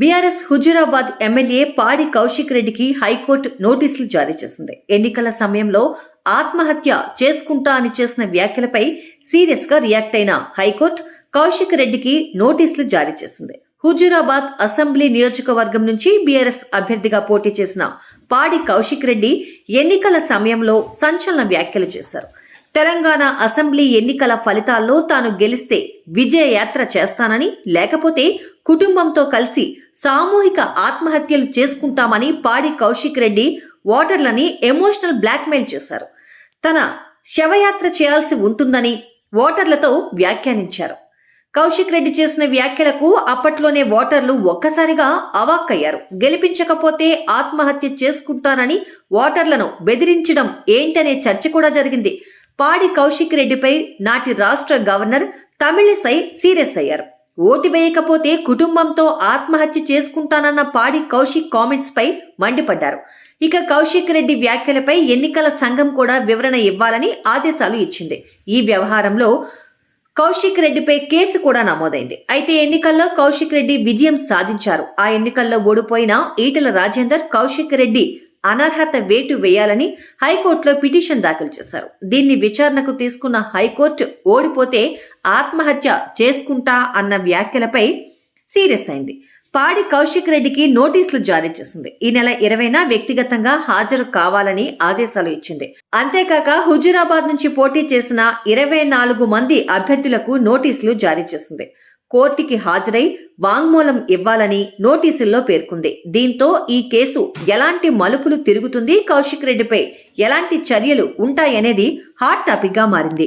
BRS Huzurabad MLA పాడి కౌశిక్ రెడ్డికి high court నోటీసులు జారీ చేసింది. ఎన్నికల సమయంలో ఆత్మహత్య చేసుకుంటా అని చేసిన వ్యాఖ్యలపై సీరియస్గా రియాక్ట్ అయిన హైకోర్టు కౌశిక్ రెడ్డికి నోటీసులు జారీ చేసింది. హుజురాబాద్ అసెంబ్లీ నియోజకవర్గం నుంచి బీఆర్ఎస్ అభ్యర్థిగా పోటీ చేసిన పాడి కౌశిక్ రెడ్డి ఎన్నికల సమయంలో సంచలన వ్యాఖ్యలు చేశారు. తెలంగాణ అసెంబ్లీ ఎన్నికల ఫలితాల్లో తాను గెలిస్తే విజయ యాత్ర చేస్తానని లేకపోతే కుటుంబంతో కలిసి సామూహిక ఆత్మహత్యలు చేసుకుంటామని పాడి కౌశిక్ రెడ్డి ఓటర్లని ఎమోషనల్ బ్లాక్మెయిల్ చేశారు. తన శవయాత్ర చేయాల్సి ఉంటుందని ఓటర్లతో వ్యాఖ్యానించారు. కౌశిక్ రెడ్డి చేసిన వ్యాఖ్యలకు అప్పట్లోనే ఓటర్లు ఒక్కసారిగా అవాక్కయ్యారు. గెలిపించకపోతే ఆత్మహత్య చేసుకుంటానని ఓటర్లను బెదిరించడం ఏంటనే చర్చ కూడా జరిగింది. పాడి కౌశిక్ రెడ్డిపై నాటి రాష్ట్ర గవర్నర్ తమిళిసై సీరియస్ అయ్యారు. ఓటు వేయకపోతే కుటుంబంతో ఆత్మహత్య చేసుకుంటానన్న పాడి కౌశిక్ కామెంట్స్ పై మండిపడ్డారు. ఇక కౌశిక్ రెడ్డి వ్యాఖ్యలపై ఎన్నికల సంఘం కూడా వివరణ ఇవ్వాలని ఆదేశాలు ఇచ్చింది. ఈ వ్యవహారంలో కౌశిక్ రెడ్డిపై కేసు కూడా నమోదైంది. అయితే ఎన్నికల్లో కౌశిక్ రెడ్డి విజయం సాధించారు. ఆ ఎన్నికల్లో ఓడిపోయిన ఈటల రాజేందర్ కౌశిక్ రెడ్డి అనర్హత వేటు వేయాలని హైకోర్టులో పిటిషన్ దాఖలు చేశారు. దీన్ని విచారణకు తీసుకున్న హైకోర్టు ఓడిపోతే ఆత్మహత్య చేసుకుంటా అన్న వ్యాఖ్యలపై సీరియస్ అయింది. పాడి కౌశిక్ రెడ్డికి నోటీసులు జారీ చేసింది. ఈ నెల ఇరవైన వ్యక్తిగతంగా హాజరు కావాలని ఆదేశాలు ఇచ్చింది. అంతేకాక హుజురాబాద్ నుంచి పోటీ చేసిన ఇరవై నాలుగు మంది అభ్యర్థులకు నోటీసులు జారీ చేసింది. కోర్టుకి హాజరై వాంగ్మూలం ఇవ్వాలని నోటీసుల్లో పేర్కొంది. దీంతో ఈ కేసు ఎలాంటి మలుపులు తిరుగుతుంది కౌశిక్ రెడ్డిపై? ఎలాంటి చర్యలు ఉంటాయనేది హాట్ టాపిక్గా మారింది.